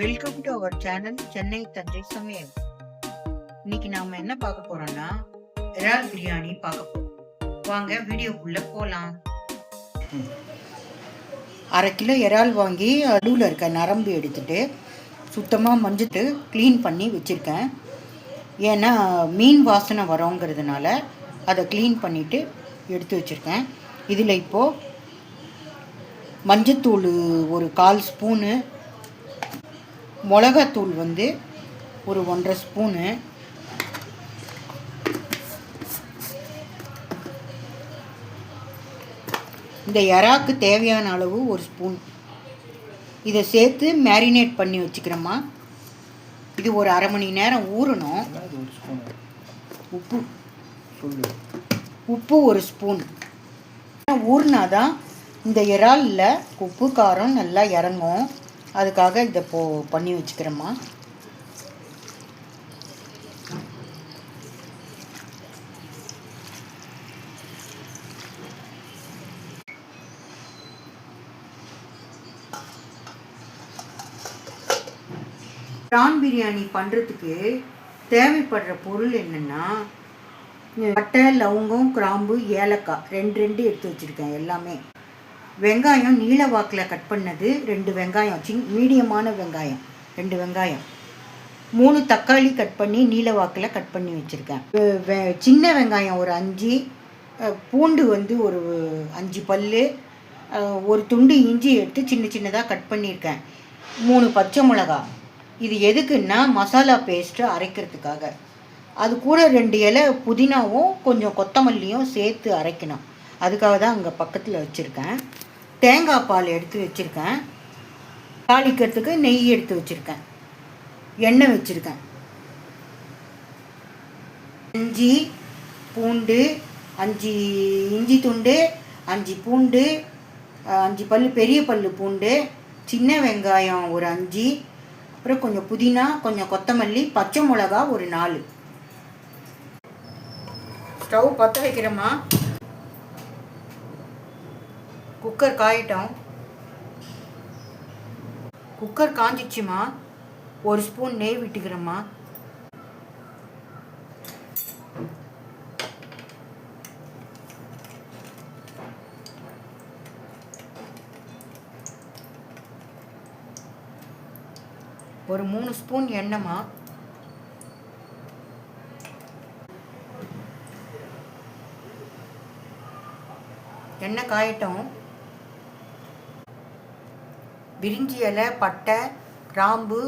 Welcome to our channel Chennai Thanjai Samayal இன்னைக்கு நாம என்ன பார்க்க போறோம்னா இறால் பிரியாணி பார்க்க போறோம். வாங்க வீடியோக்குள்ள போலாம். அரை கிலோ இறால் வாங்கி அடுவில் இருக்க நரம்பு எடுத்துட்டு சுத்தமாக மஞ்சிட்டு க்ளீன் பண்ணி வச்சுருக்கேன். ஏன்னா மீன் வாசனை வரோங்கிறதுனால அதை க்ளீன் பண்ணிவிட்டு எடுத்து வச்சுருக்கேன். இதில் இப்போது மஞ்சத்தூள் ஒரு கால் ஸ்பூனு மிளகாத்தூள் வந்து ஒரு ஒன்றரை ஸ்பூனு. இந்த எறாக்கு தேவையான அளவு ஒரு ஸ்பூன். இதை சேர்த்து மேரினேட் பண்ணி வச்சுக்கிறோமா இது ஒரு அரை மணி நேரம் ஊறணும். உப்பு. உப்பு ஒரு ஸ்பூன். ஊறினாதான் இந்த இறாலில் உப்பு காரம் நல்லா இறங்கும். அதுக்காக இதை போ பண்ணி வச்சுக்கிறேம்மா. ப்ரான் பிரியாணி பண்ணுறதுக்கு தேவைப்படுற பொருள் என்னென்னா பட்டை லவங்கம் கிராம்பு ஏலக்காய். ரெண்டு ரெண்டு எடுத்து வச்சுருக்கேன் எல்லாமே. வெங்காயம் நீல வாக்கில் கட் பண்ணது ரெண்டு வெங்காயம். சின் மீடியமான வெங்காயம். ரெண்டு வெங்காயம். மூணு தக்காளி கட் பண்ணி நீல வாக்கில் கட் பண்ணி வச்சுருக்கேன். சின்ன வெங்காயம் ஒரு அஞ்சு. பூண்டு வந்து ஒரு அஞ்சு பல் ஒரு துண்டு இஞ்சி எடுத்து சின்ன சின்னதாக கட் பண்ணியிருக்கேன் மூணு பச்சை மிளகா. இது எதுக்குன்னா மசாலா பேஸ்ட்டு அரைக்கிறதுக்காக. அது கூட ரெண்டு இலை புதினாவும் கொஞ்சம் கொத்தமல்லியும் சேர்த்து அரைக்கணும். அதுக்காக தான் அங்கே பக்கத்தில் வச்சுருக்கேன். தேங்காய் பால் எடுத்து வச்சுருக்கேன். தாளிக்கிறதுக்கு நெய் எடுத்து வச்சுருக்கேன். எண்ணெய் வச்சுருக்கேன். இஞ்சி பூண்டு அஞ்சு இஞ்சி துண்டு அஞ்சு பூண்டு அஞ்சு பல் பெரிய பல் பூண்டு சின்ன வெங்காயம் ஒரு அஞ்சு அப்புறம் கொஞ்சம் புதினா கொஞ்சம் கொத்தமல்லி பச்சை மிளகா ஒரு நாலு. ஸ்டவ் பற்ற வைக்கிறேம்மா. குக்கர் காயிட்டோம். குக்கர் காஞ்சிச்சுமா? ஒரு ஸ்பூன் நெய் விட்டுக்கிறேம்மா. ஒரு மூணு ஸ்பூன் எண்ணெய்மா? எண்ணெய் காயட்டும். பிரிஞ்சி இலை பட்டை கிராம்பு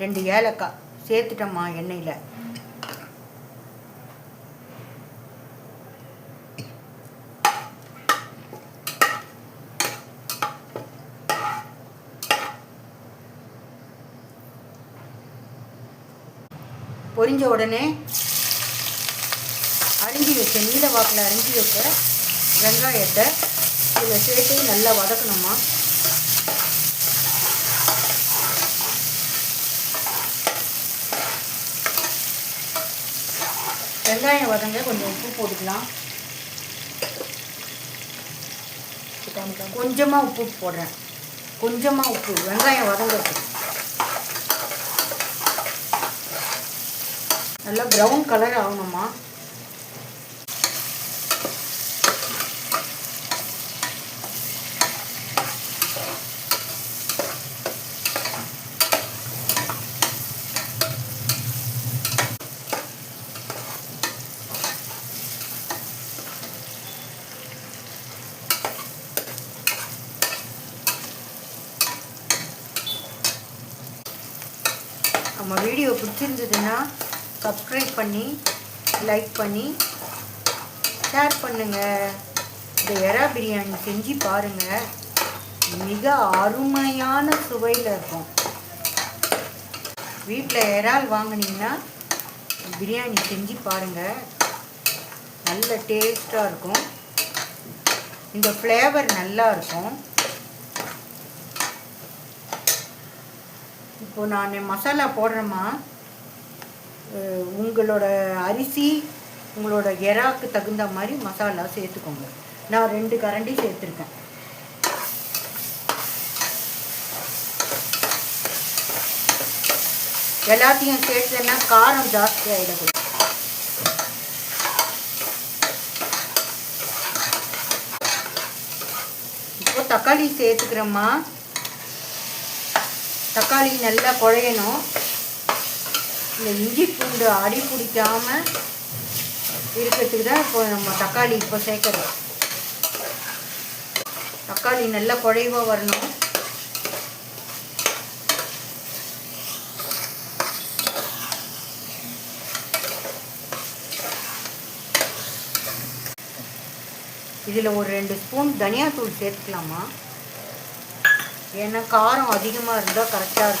ரெண்டு ஏலக்காய். சேர்த்துட்டோம்மா எண்ணெயில். பொரிஞ்ச உடனே அரிஞ்சி வச்ச நீல வாக்கில் அரிஞ்சி வச்ச வெங்காயத்தை இதில் சேர்த்து நல்லா வதக்கணுமா வெங்காயம் வதங்க கொஞ்சம் உப்பு போட்டுக்கலாம். கொஞ்சமாக உப்பு போடுறேன். கொஞ்சமாக உப்பு வெங்காயம் வதங்கிறது நல்லா ப்ரௌன் கலர் ஆகணுமா நம்ம வீடியோ பிடிச்சிருந்ததுன்னா சப்ஸ்கிரைப் பண்ணி லைக் பண்ணி ஷேர் பண்ணுங்கள் இந்த எறா பிரியாணி செஞ்சு பாருங்கள் மிக அருமையான சுவையில் இருக்கும். வீட்டில் இறால் வாங்கினீங்கன்னா பிரியாணி செஞ்சு பாருங்கள் நல்ல டேஸ்ட்டாக இருக்கும். இந்த ஃப்ளேவர் நல்லா இருக்கும். இப்போ நான் மசாலா போடுறேம்மா. உங்களோட அரிசி உங்களோட எறாக்கு தகுந்த மாதிரி மசாலா சேர்த்துக்கோங்க. நான் ரெண்டு கரண்டி சேர்த்துருக்கேன். எல்லாத்தையும் சேர்த்துன்னா காரம் ஜாஸ்தி ஆகிடக்கூடாது இப்போ தக்காளி சேர்த்துக்கிறோம்மா. தக்காளி நல்லா குழையணும். இந்த இஞ்சி பூண்டு அடி பிடிக்காமல் இருக்கிறதுக்கு தான் இப்போ நம்ம தக்காளி இப்போ சேர்க்குறோம் தக்காளி நல்லா குழைவாக வரணும். இதில் ஒரு ரெண்டு ஸ்பூன் தனியாத்தூள் சேர்த்துக்கலாமா? ஏன்னா காரம் அதிகமாக இருந்தால் கரெக்டாக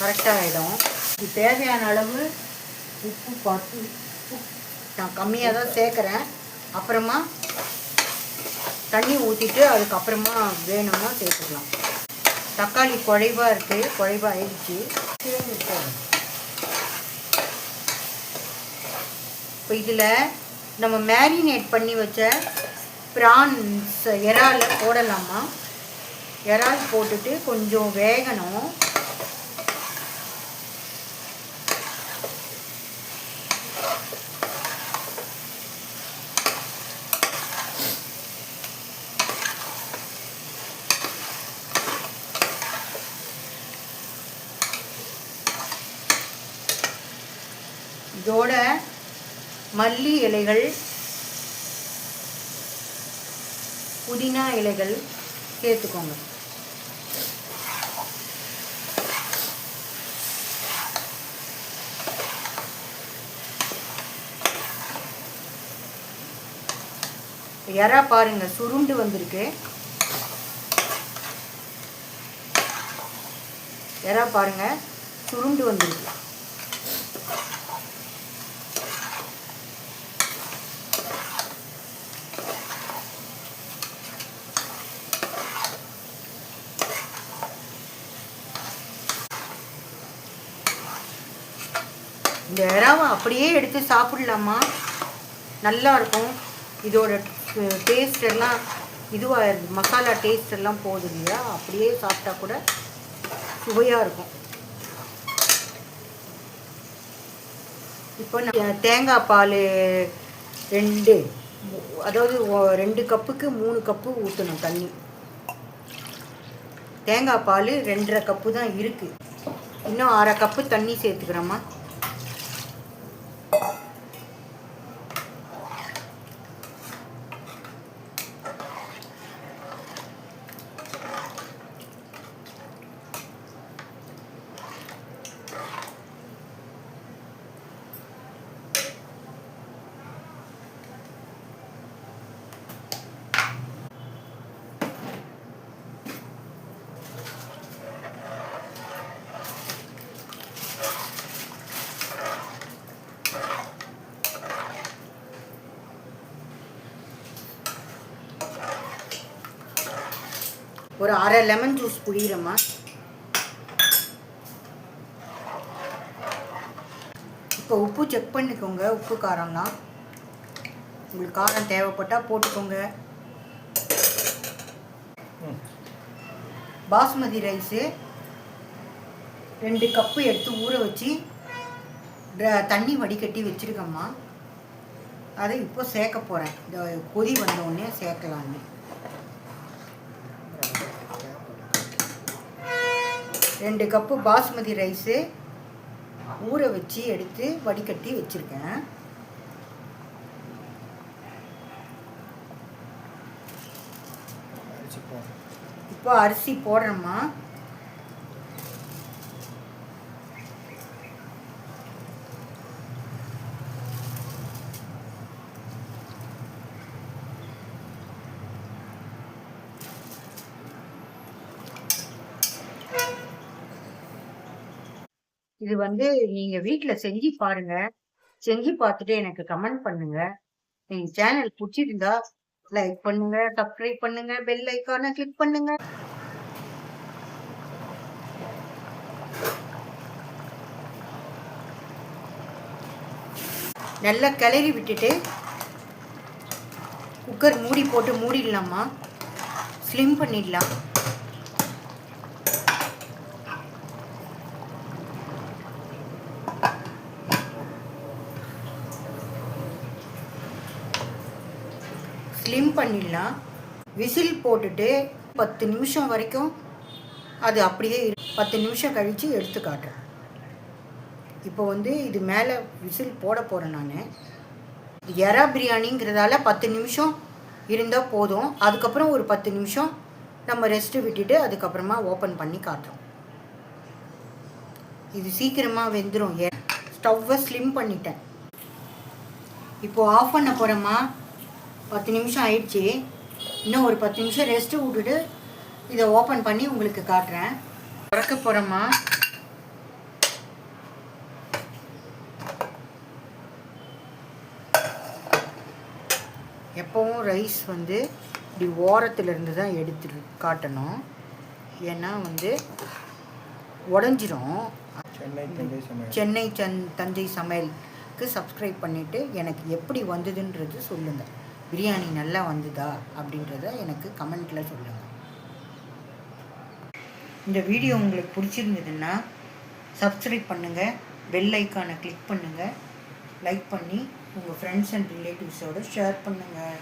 கரெக்டாக ஆகிடும் இது தேவையான அளவு உப்பு பார்த்து உப்பு. நான் கம்மியாக தான் சேர்க்குறேன். அப்புறமா தண்ணி ஊற்றிட்டு அதுக்கப்புறமா வேணும்னா சேர்த்துக்கலாம். தக்காளி குழைவாக இருக்குது குழைவாக ஆயிடுச்சு இப்போ இதில் நம்ம மேரினேட் பண்ணி வச்ச ப்ரான்ஸ் இறால போடலாமா? இறால் போட்டுட்டு கொஞ்சம் வேகணும். இதோட மல்லி இலைகள் புதினா இலைகள் சேர்த்துக்கோங்க. இறா பாருங்க சுருண்டு வந்திருக்கு. இறா பாருங்க சுருண்டு வந்திருக்கு. இந்த இறாவை அப்படியே எடுத்து சாப்பிடலாமா? நல்லா இருக்கும். இதோட டேஸ்ட் எல்லாம் இதுவாக மசாலா டேஸ்ட் எல்லாம் போகுது இல்லையா அப்படியே சாப்பிட்டா கூட சுவையாக இருக்கும். இப்போ நான் தேங்காய் பால் ரெண்டு அதாவது ரெண்டு கப்புக்கு மூணு கப்பு ஊற்றணும் தண்ணி. தேங்காய் பால் ரெண்டரை கப்பு தான் இருக்குது இன்னும் அரை கப்பு தண்ணி சேர்த்துக்கிறோம்மா. ஒரு அரை லெமன் ஜூஸ் புளியிறம்மா இப்போ உப்பு செக் பண்ணிக்கோங்க உப்பு காரம்லாம் உங்களுக்கு காரம் தேவைப்பட்டால் போட்டுக்கோங்க. பாஸ்மதி ரைஸு ரெண்டு கப்பு எடுத்து ஊற வச்சு தண்ணி வடிகட்டி வச்சுருக்கம்மா. அதை இப்போ சேர்க்க போகிறேன் இந்த கொதி வந்த உடனே சேர்க்கலான்னு ரெண்டு கப்பு பாஸ்மதி ரைஸு ஊற வச்சு எடுத்து வடிகட்டி வச்சுருக்கேன். இப்போ அரிசி போடுறேம்மா. இது வந்து நீங்க வீட்டுல செஞ்சு பாருங்க. செஞ்சு பார்த்துட்டு எனக்கு கமெண்ட் பண்ணுங்க. எங்க சேனல் பிடிச்சிருந்தா லைக் பண்ணுங்க சப்ஸ்கிரைப் பண்ணுங்க பெல் ஐக்கானை கிளிக் பண்ணுங்க. நல்லா கிளறி விட்டுட்டு குக்கர் மூடி போட்டு மூடிடலாமா? ஸ்லிம் பண்ணிடலாம். ஸ்லிம் பண்ணிடலாம். விசில் போட்டுட்டு பத்து நிமிஷம் வரைக்கும் அது அப்படியே பத்து நிமிஷம் கழித்து எடுத்து காட்டுறேன். இப்போ வந்து இது மேலே விசில் போட போகிறேன் நான். எறா பிரியாணிங்கிறதால பத்து நிமிஷம் இருந்தால் போதும். அதுக்கப்புறம் ஒரு பத்து நிமிஷம் நம்ம ரெஸ்ட்டு விட்டுட்டு அதுக்கப்புறமா ஓப்பன் பண்ணி காட்டுறோம். இது சீக்கிரமாக வெந்துடும் ஏன் ஸ்டவ்வை ஸ்லிம் பண்ணிட்டேன். இப்போது ஆஃப் பண்ண போகிறோமா பத்து நிமிஷம் ஆயிடுச்சு. இன்னும் ஒரு பத்து நிமிஷம் ரெஸ்ட்டு விட்டுட்டு இதை ஓப்பன் பண்ணி உங்களுக்கு காட்டுறேன். திறக்க போகிறோமா எப்போவும் ரைஸ் வந்து இப்படி ஓரத்துலேருந்து தான் எடுத்து காட்டணும். ஏன்னா வந்து உடஞ்சிரும். சென்னை சன் தஞ்சை சமையலுக்கு சப்ஸ்கிரைப் பண்ணிவிட்டு எனக்கு எப்படி வந்ததுன்றது சொல்லுங்கள் பிரியாணி நல்லா வந்ததா அப்படின்றத எனக்கு கமெண்ட்டில் சொல்லுங்கள் இந்த வீடியோ உங்களுக்கு பிடிச்சிருந்ததுன்னா சப்ஸ்கிரைப் பண்ணுங்கள் பெல் ஐக்கானை கிளிக் பண்ணுங்கள் லைக் பண்ணி உங்கள் ஃப்ரெண்ட்ஸ் அண்ட் ரிலேட்டிவ்ஸோடு ஷேர் பண்ணுங்கள்